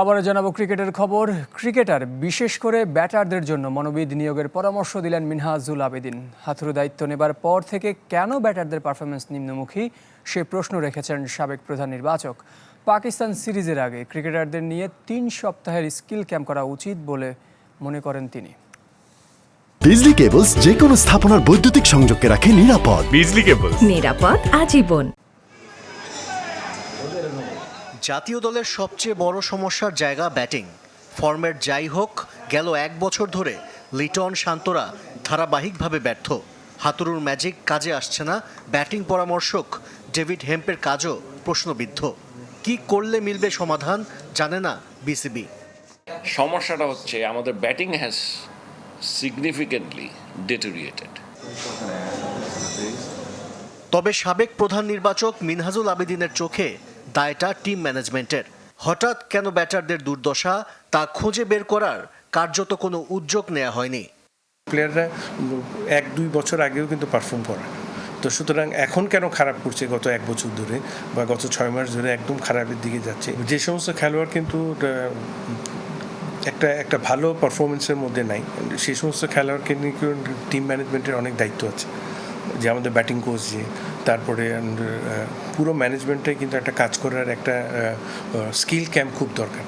আবারও জানাব ক্রিকেটের খবর। ক্রিকেটার বিশেষ করে ব্যাটারদের জন্য মনোবিদ নিয়োগের পরামর্শ দিলেন মিনহাজুল আবেদিন। হাতুড়ে দায়িত্ব নেবার পর থেকে কেন ব্যাটারদের পারফরমেন্স নিম্নমুখী সে প্রশ্ন রেখেছেন সাবেক প্রধান নির্বাচক। পাকিস্তান সিরিজের আগে ক্রিকেটারদের নিয়ে তিন সপ্তাহের স্কিল ক্যাম্প করা উচিত বলে মনে করেন তিনি। বিজলি কেবলস যে কোনো স্থাপনার বৈদ্যুতিক সংযোগকে রাখে নিরাপদ। বিজলি কেবলস। নিরাপদ আজীবন। জাতীয় দলের সবচেয়ে বড় সমস্যার জায়গা ব্যাটিং। ফর্মেট যাই হোক গেল এক বছর ধরে লিটন শান্তরা ধারাবাহিকভাবে ব্যর্থ। হাতুরুর ম্যাজিক কাজে আসছে না ব্যাটিং পরামর্শক ডেভিড হেম্পের কাজও প্রশ্নবিদ্ধ। কি করলে মিলবে সমাধান জানে না বিসিবি। সমস্যাটা হচ্ছে আমাদের ব্যাটিং হ্যাজ সিগনিফিকেন্টলি ডিটোরিয়েটেড তবে সাবেক প্রধান নির্বাচক মিনহাজুল আবেদিনের চোখে দায়টা টিম ম্যানেজমেন্টের। হঠাৎ কেন ব্যাটারদের দুর্দশা তা খুঁজে বের করার কার্যত কোনো উদ্যোগ নেওয়া হয়নি। প্লেয়াররা এক দুই বছর আগেও কিন্তু পারফর্ম করে। তো সুতরাং এখন কেন খারাপ করছে গত এক বছর ধরে বা গত ছয় মাস ধরে একদম খারাপের দিকে যাচ্ছে? যে সমস্ত খেলোয়াড় কিন্তু একটা একটা ভালো পারফরমেন্সের মধ্যে নাই। সেই সমস্ত খেলোয়াড়কে নিয়ে টিম ম্যানেজমেন্টের অনেক দায়িত্ব আছে। যে আমাদের ব্যাটিং কোচ যে তারপরে পুরো ম্যানেজমেন্টে কিন্তু একটা কাজ করার একটা স্কিল ক্যাম্প খুব দরকার।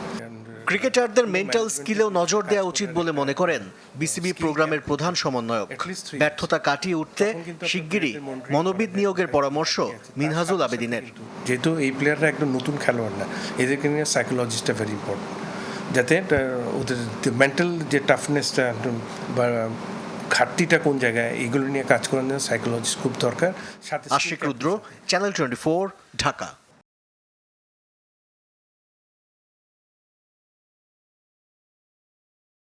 ক্রিকেটারদের মেন্টাল স্কিলেও নজর দেওয়া উচিত বলে মনে করেন বিসিবি প্রোগ্রামের প্রধান সমন্বয়ক। ব্যর্থতা কাটিয়ে উঠতে শিগগিরই মনোবিদ নিয়োগের পরামর্শ মিনহাজুল আবেদিনের। যেহেতু এই প্লেয়াররা একদম নতুন খেলোয়াড় না এদেরকে নিয়ে সাইকোলজিস্টটা ভেরি ইম্পর্টেন্ট যাতে ওদের মেন্টাল যে টাফনেসটা বা ঘাটতিটা কোন জায়গায় এগুলো নিয়ে কাজ করার জন্য সাইকোলজিস্ট খুব দরকার। সাথে আশিক রুদ্র চ্যানেল টোয়েন্টি ঢাকা।